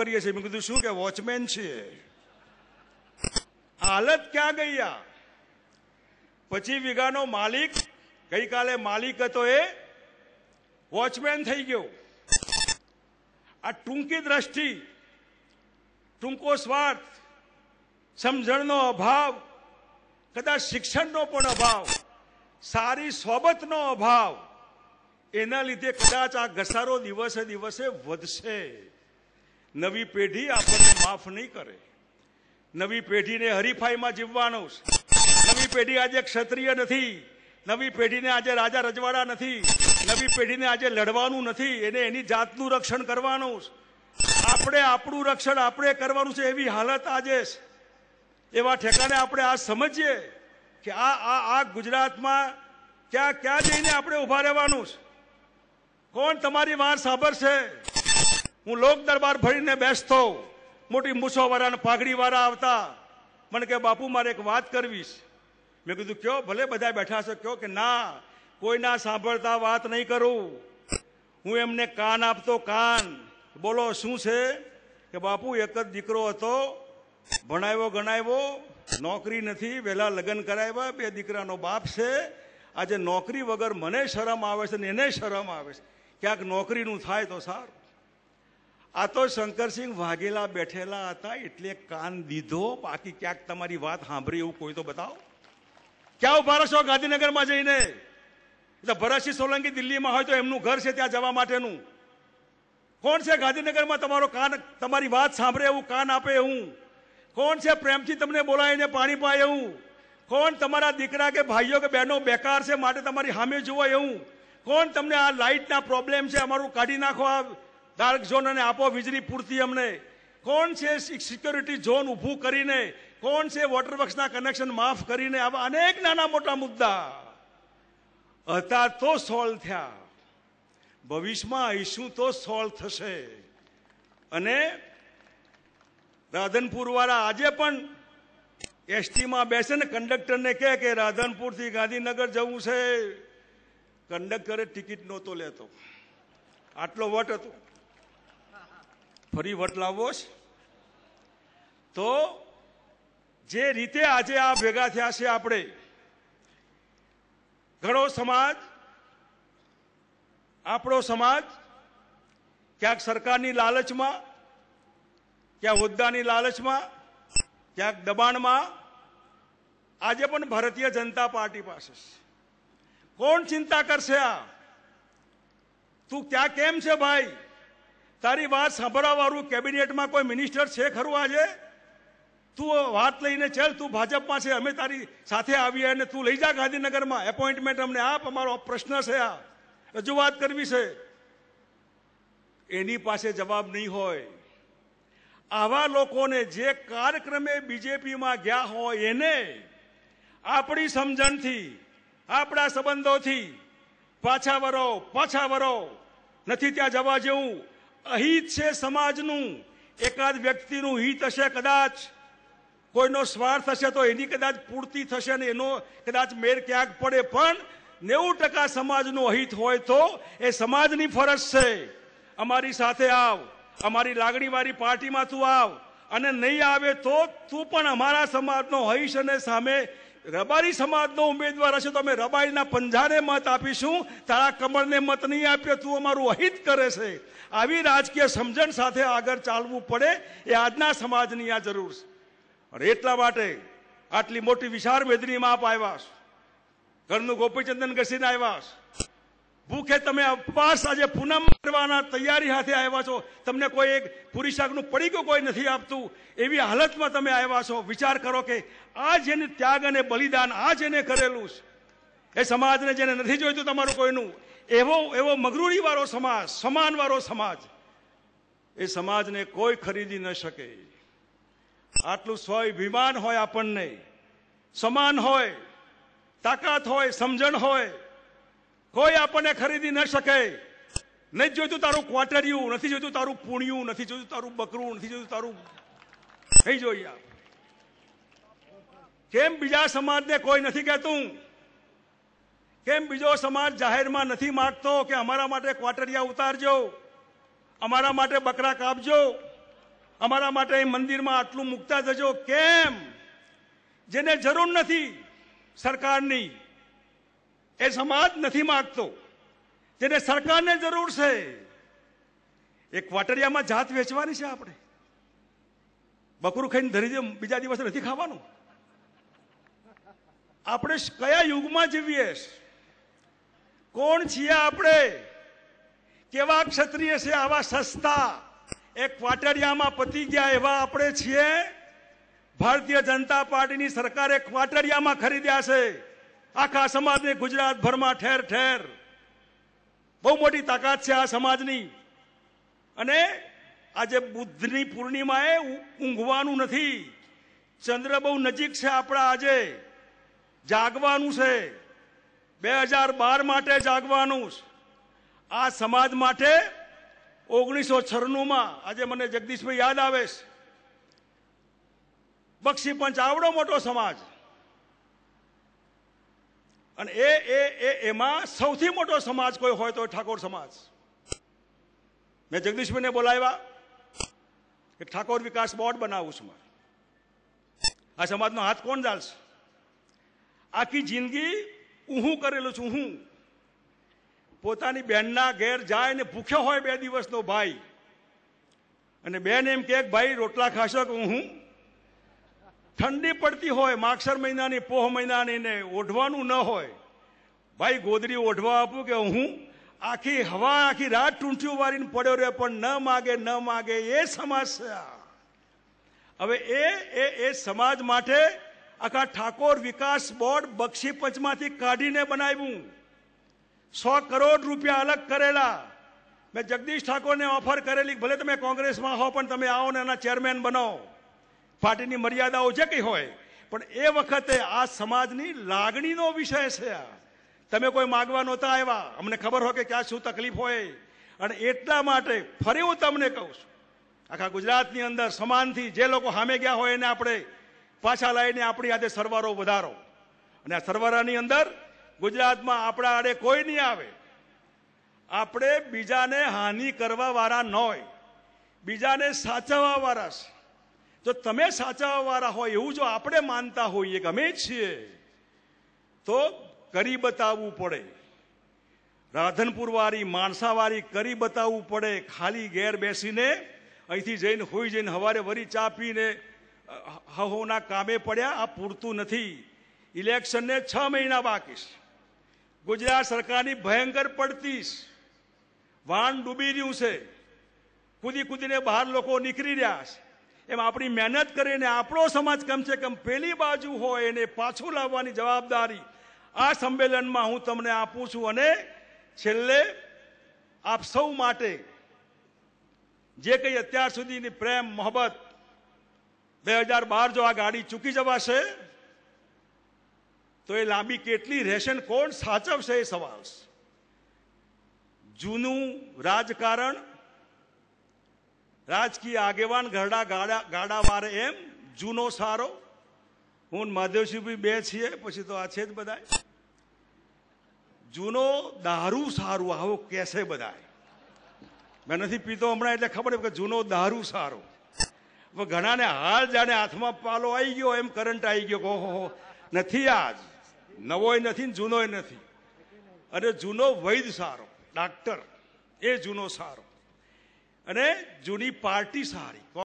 કરીએ છીએ? મેં કીધું, શું કે વોચમેન છીએ હાલત ક્યાં ગયા પછી વીઘાનો માલિક, ગઈકાલે માલિક હતો એ વોચમેન થઈ ગયો. આ ટૂંકી દ્રષ્ટિ, ટૂંકો સ્વાર્થ, સમજણનો અભાવ, કદાચ શિક્ષણનો પણ અભાવ, સારી સોબતનો અભાવ, એના લીધે કદાચ આ ઘસારો દિવસે દિવસે વધશે. નવી પેઢી આપણને માફ નહીં કરે. નવી પેઢીને હરીફાઈમાં જીવવાનું છે. નવી પેઢી આજે ક્ષત્રિય નથી. નવી પેઢીને આજે રાજા રજવાડા નથી. નવી પેઢીને આજે લડવાનું નથી. એને એની જાતનું રક્ષણ કરવાનું છે. આપણે આપણું રક્ષણ આપણે કરવાનું છે એવી હાલત આજે એવા ઠેકાને આપણે આ સમજીએ કે આ આ આ ગુજરાતમાં ક્યાં ક્યાં જઈને આપણે ઊભા રહેવાનું છે. કોણ તમારી વાત સાંભળશે હું લોક દરબાર ભરીને બેસતો, મોટી મૂછોવાળા ને પાઘડીવાળા આવતા. મને કે બાપુ, મારે એક વાત કરવી છે મેં કીધું, કયો? ભલે બધા બેઠા છો કયો કે ના, કોઈના સાંભળતા વાત નહીં કરું. હું એમને કાન આપતો કાન. બોલો, શું છે? કે બાપુ, એક જ દીકરો હતો, ભણાવ્યો, ગણાવ્યો, નોકરી નથી વહેલા લગ્ન કરાવ્યા, બે દીકરાનો બાપ છે. આજે નોકરી વગર મને શરમ આવે છે ને એને શરમ આવે છે. ક્યાંક નોકરીનું થાય તો સારું. આ તો શંકરસિંહ વાઘેલા બેઠેલા હતા એટલે કાન દીધો. બાકી ક્યાંક તમારી વાત સાંભળી એવું કોઈ તો બતાવો. ક્યાં ઊભા રહેશો ગાંધીનગરમાં જઈને? એટલે ભરતસિંહ સોલંકી દિલ્હીમાં હોય તો એમનું ઘર છે ત્યાં જવા માટેનું. કોણ છે ગાંધીનગરમાં તમારો કાન, તમારી વાત સાંભળે એવું કાન આપે એવું? કોણ છે પ્રેમથી તમને બોલાવીને પાણી પાય એવું? કોણ તમારા દીકરા કે ભાઈઓ કે બહેનો બેકાર છે માટે તમારી સામે જુઓ એવું? કોણ તમને આ લાઇટના પ્રોબ્લેમ છે? અમારું કાઢી નાખો આ ડાર્ક ઝોન અને આપો વીજળી પૂરતી અમને. કોણ છે સિક્યોરિટી ઝોન ઊભું કરીને? કોણ છે વોટર વર્ક્સના કનેક્શન માફ કરીને? આવા અનેક નાના મોટા મુદ્દા. હતા તો સોલ્વ થયા. ભવિષ્યમાં ઇસ્યુ તો સોલ્વ થશે. અને રાધનપુરવાળા આજે પણ એસટીમાં બેસે ને કંડક્ટરને કહે કે રાધનપુરથી ગાંધીનગર જવું છે. કંડક્ટરે ટિકિટ નહોતો લેતો. આટલો વટ હતો. ફરી વટ લાવવો છે? તો જે રીતે આજે આ ભેગા થયા છે આપણે, ઘણો સમાજ, આપણો સમાજ, ક્યાંક સરકારની લાલચમાં ક્યાં હોદ્દાની લાલચમાં, ક્યાંક દબાણમાં, આજે પણ ભારતીય જનતા પાર્ટી પાસે કોણ ચિંતા કરશે આ? તું ત્યાં કેમ છે ભાઈ? તારી વાત સાંભળવાવાળું કેબિનેટમાં કોઈ મિનિસ્ટર છે ખરું આજે? તું વાત લઈને ચાલ, તું ભાજપમાં છે, અમે તારી સાથે આવીએ અને તું લઈ જા ગાંધીનગરમાં. એપોઇન્ટમેન્ટ અમને આપ, અમારો પ્રશ્ન છે આ. રજૂઆત કરવી છે. એની પાસે જવાબ નહીં હોય. આવા લોકોને જે કાર્યક્રમે બીજેપીમાં ગયા હોય એને આપણી સમજણથી, આપણા સંબંધોથી પાછા વરો પાછા વરો. નથી ત્યાં જવા જેવું. અહિત છે સમાજનું. એકાદ વ્યક્તિનું હિત હશે કદાચ. કોઈનો સ્વાર્થ હશે તો એની કદાચ પૂર્તિ થશે ને એનો કદાચ મેર ક્યાંક પડે, પણ નેવું ટકા સમાજનું અહિત હોય તો એ સમાજની ફરજ છે. અમારી સાથે આવ, અમારી લાગણીવાળી પાર્ટીમાં તું આવ. અને નહીં આવે તો તું પણ અમારા સમાજનો હઈશ અને સામે રબારી સમાજનો ઉમેદવાર હશે તો અમે રબારીના પંજાને મત આપીશું. તારા કમળને મત નહીં આપ્યો, તું અમારું અહિત કરે છે. આવી રાજકીય સમજણ સાથે આગળ ચાલવું પડે, એ આજના સમાજની આ જરૂર છે. અને એટલા માટે આટલી મોટી વિશાળ વેદનીમાં આપ આવ્યા ઘરનું ગોપીચંદન ઘસીને આવ્યા ભૂખે તમે ઉપવાસ આજે પૂનમ કરવાના તૈયારી હાથે આવ્યા છો. તમને કોઈ એક પૂરી શાકનું પડીકું કોઈ નથી આપતું. એવી હાલતમાં તમે આવ્યા છો. વિચાર કરો કે આ જેને ત્યાગ અને બલિદાન, આ જેને કરેલું છે, એ સમાજને જેને નથી જોઈતું તમારું કોઈનું, એવો એવો મગરૂળી વાળો સમાજ સમાન વાળો સમાજ, એ સમાજને કોઈ ખરીદી ન શકે. આટલું સ્વાભિમાન હોય આપણને. સમાન હોય, તાકાત હોય, સમજણ હોય કોઈ આપણને ખરીદી ન શકે. નથી જોઈતું તારું ક્વાટરિયું, નથી જોઈતું તારું પૂણિયું, નથી જોઈતું તારું બકરું, નથી જોઈતું તારું નહીં જોઈએ કેમ બીજા સમાજને કોઈ નથી કહેતું? કેમ બીજો સમાજ જાહેરમાં નથી માગતો કે અમારા માટે ક્વાટરિયા ઉતારજો? અમારા માટે બકરા કાપજો? અમારા માટે મંદિરમાં આટલું મૂકતા જજો? કેમ? જેને જરૂર નથી સરકારની. એ સમાજ નથી માગતો. તેને સરકારને જરૂર છે. એ ક્વાટરિયામાં જાત વેચવાની છે આપણે. બકરું ખાઈને ધરી દે, બીજા દિવસે નથી ખાવાનું. આપણે કયા યુગમાં જીવીએ કોણ છીએ આપણે? કેવા ક્ષત્રિય છે આવા સસ્તા? એ ક્વાટરિયામાં પતી ગયા એવા આપણે છીએ? ભારતીય જનતા પાર્ટીની સરકારે ક્વાટરિયામાં ખરીદ્યા છે. આખા સમાજને ગુજરાતભરમાં ઠેર ઠેર બહુ મોટી તાકાત છે આ સમાજની. અને આજે બુદ્ધની પૂર્ણિમાએ ઊંઘવાનું નથી. ચંદ્ર બહુ નજીક છે આપણા આજે. જાગવાનું છે. બે હજાર બાર માટે જાગવાનું. આ સમાજ માટે ઓગણીસો છન્નુંમાં, આજે મને જગદીશભાઈ યાદ આવે છે. બક્ષી પંચ, આવડો મોટો સમાજ. અને એ એ એ, એમાં સૌથી મોટો સમાજ કોઈ હોય તો ઠાકોર સમાજ. મેં જગદીશભાઈને બોલાવ્યા કે ઠાકોર વિકાસ બોર્ડ બનાવું છું મારે. આ સમાજનો હાથ કોણ ચાલશે આખી જિંદગી હું કરેલું છું, હું. પોતાની બહેનના ઘેર જાય ને ભૂખ્યો હોય બે દિવસનો ભાઈ. અને બેન એમ કે ભાઈ, રોટલા ખાશો કે હું? ઠંડી પડતી હોય, માગસર મહિનાની, પોહ મહિનાની ને ઓઢવાનું ન હોય, ભાઈ ગોદરી ઓઢવા આપું કે હું આખી હવા, આખી રાત ટૂંઠીઓ વારીને પડ્યો રહે પણ ન માગે ન માગે, એ સમાજ છે. હવે એ એ એ સમાજ માટે આખા ઠાકોર વિકાસ બોર્ડ બક્ષી પંચમાંથી કાઢીને બનાવ્યું. સો કરોડ રૂપિયા અલગ કરેલા. મેં જગદીશ ઠાકોરને ઓફર કરેલી ભલે તમે કોંગ્રેસમાં હો, પણ તમે આવો ને એના ચેરમેન બનો. પાર્ટીની મર્યાદાઓ જે કંઈ હોય, પણ એ વખતે આ સમાજની લાગણીનો વિષય છે આ. તમે કોઈ માગવા નહોતા આવ્યા. અમને ખબર હોય કે ક્યાં શું તકલીફ હોય. અને એટલા માટે ફરી હું તમને કહું છું, આખા ગુજરાતની અંદર સમાનથી જે લોકો સામે ગયા હોય એને આપણે પાછા લાવીને આપણી આજે સરવારો વધારો. અને આ સરવારાની અંદર ગુજરાતમાં આપણા આડે કોઈ નહીં આવે. આપણે બીજાને હાનિ કરવા વાળા ન હોય. બીજાને સાચવવા વાળા છે. જો તમે સાચાવાળા હોય એવું જો આપણે માનતા હોઈએ ગમે છીએ, તો કરી બતાવવું પડે. રાધનપુરવાળી, માણસાવાળી કરી બતાવવું પડે. ખાલી ઘેર બેસીને અહીંથી જઈને હોઈ જઈને હવારે વરી ચા પીને હહોના કામે પડ્યા. આ પૂરતું નથી. ઇલેક્શનને છ મહિના બાકીશ ગુજરાત સરકારની ભયંકર પડતીશ. વાન ડૂબી રહ્યું છે. કૂદી કૂદીને બહાર લોકો નીકળી રહ્યા છે. એમ આપણી મહેનત કરીને આપણો સમાજ કમસે કમ પેલી બાજુ હોય એને પાછું લાવવાની જવાબદારી આ સંમેલનમાં હું તમને આપું છું અને છેલ્લે આપ સૌ માટે જે કંઈ અત્યાર સુધીની પ્રેમ, મોહબ્બત બે હજાર બાર જો આ ગાડી ચૂકી જવાશે, તો એ લાંબી કેટલી રહેશે કોણ સાચવશે એ સવાલ જૂનું રાજકારણ રાજકીય આગેવાન ઘરડા ગાડા ગાડા મારે એમ, જૂનો સારો. હું મહાદેવસિંહભાઈ બે છીએ, પછી તો આ છે જ બધા જૂનો દારૂ સારું, આવો કહેશે બધા મેં નથી પીતો હમણાં, એટલે ખબર કે જૂનો દારૂ સારો. ઘણાને હાલ જાણે હાથમાં પાલો આવી ગયો, એમ કરંટ આવી ગયો ઓહો નથી આજ. નવોય નથી ને જૂનોય નથી. અને જૂનો વૈદ સારો, ડાક્ટર, એ જૂનો સારો. અને જૂની પાર્ટી સારી.